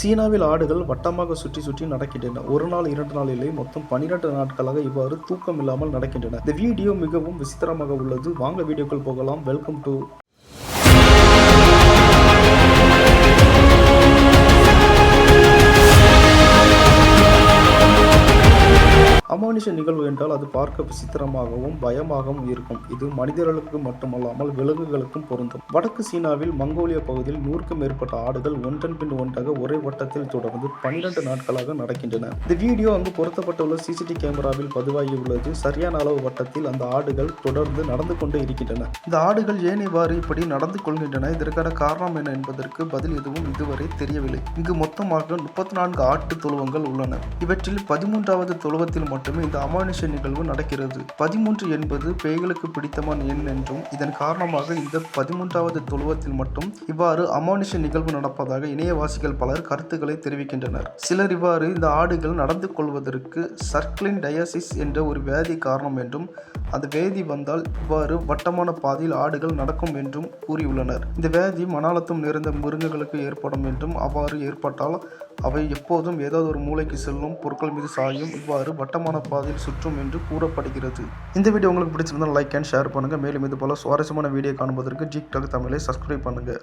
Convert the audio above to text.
சீனாவில் ஆடுகள் வட்டமாக சுற்றி சுற்றி நடக்கின்றன. ஒரு நாள் இரண்டு நாள் இல்லை மொத்தம் பன்னிரண்டு நாட்களாக இவ்வாறு தூக்கம் இல்லாமல் நடக்கின்றன. இந்த வீடியோ மிகவும் விசித்திரமாக உள்ளது. வாங்க வீடியோக்கள் போகலாம். வெல்கம் டு அமானுஷ நிகழ்வு என்றால் அது பார்க்க விசித்திரமாகவும் பயமாகவும் இருக்கும். இது மனிதர்களுக்கு மட்டுமல்லாமல் விலங்குகளுக்கும் பொருந்தும். வடக்கு சீனாவில் மங்கோலிய பகுதியில் நூறுக்கும் மேற்பட்ட ஆடுகள் ஒன்றன் பின் ஒன்றாக ஒரே வட்டத்தில் தொடர்ந்து பன்னிரண்டு நாட்களாக நடக்கின்றன. இந்த வீடியோ அங்கு பொருத்தப்பட்டுள்ள சிசிடி கேமராவில் பதிவாகியுள்ளது. சரியான அளவு வட்டத்தில் அந்த ஆடுகள் தொடர்ந்து நடந்து கொண்டே இருக்கின்றன. இந்த ஆடுகள் ஏனைவாறு இப்படி நடந்து கொள்கின்றன? இதற்கான காரணம் என்ன என்பதற்கு பதில் எதுவும் இதுவரை தெரியவில்லை. இங்கு மொத்தமாக முப்பத்தி நான்கு ஆட்டு தொழுவங்கள் உள்ளன. இவற்றில் பதிமூன்றாவது தொழுவத்தில் மட்டும் இந்த அமானுஷ நிகழ்வு நடக்கிறது. பதிமூன்று என்பது பேய்களுக்கு பிடித்தமான எண் என்றும் இதன் காரணமாக இந்த பதிமூன்றாவது தொழுவத்தில் மட்டும் இவ்வாறு அமானுஷ நிகழ்வு நடப்பதாக இணையவாசிகள் பலர் கருத்துக்களை தெரிவிக்கின்றனர். சிலர் இவ்வாறு இந்த ஆடுகள் நடந்து கொள்வதற்கு சர்க்கிளின் டயாசிஸ் என்ற ஒரு வியாதி காரணம் என்றும் அந்த வேதி வந்தால் இவ்வாறு வட்டமான பாதையில் ஆடுகள் நடக்கும் என்றும் கூறியுள்ளனர். இந்த வியாதி மனாலத்தம் நிறைந்த மிருகங்களுக்கு ஏற்படும் என்றும் அவ்வாறு ஏற்பட்டால் அவை எப்போதும் ஏதாவது ஒரு மூளைக்கு செல்லும் பொருட்கள் மீது சாயும். இவ்வாறு வட்டமான பாதையில் சுற்றும் என்று கூறப்படுகிறது. இந்த வீடியோ உங்களுக்கு பிடிச்சிருந்தால் லைக் அண்ட் ஷேர் பண்ணுங்கள் மேலும் இது போல சுவாரஸ்யமான வீடியோ காணுவதற்கு ஜிக் டாக் தமிழை சப்ஸ்கிரைப் பண்ணுங்கள்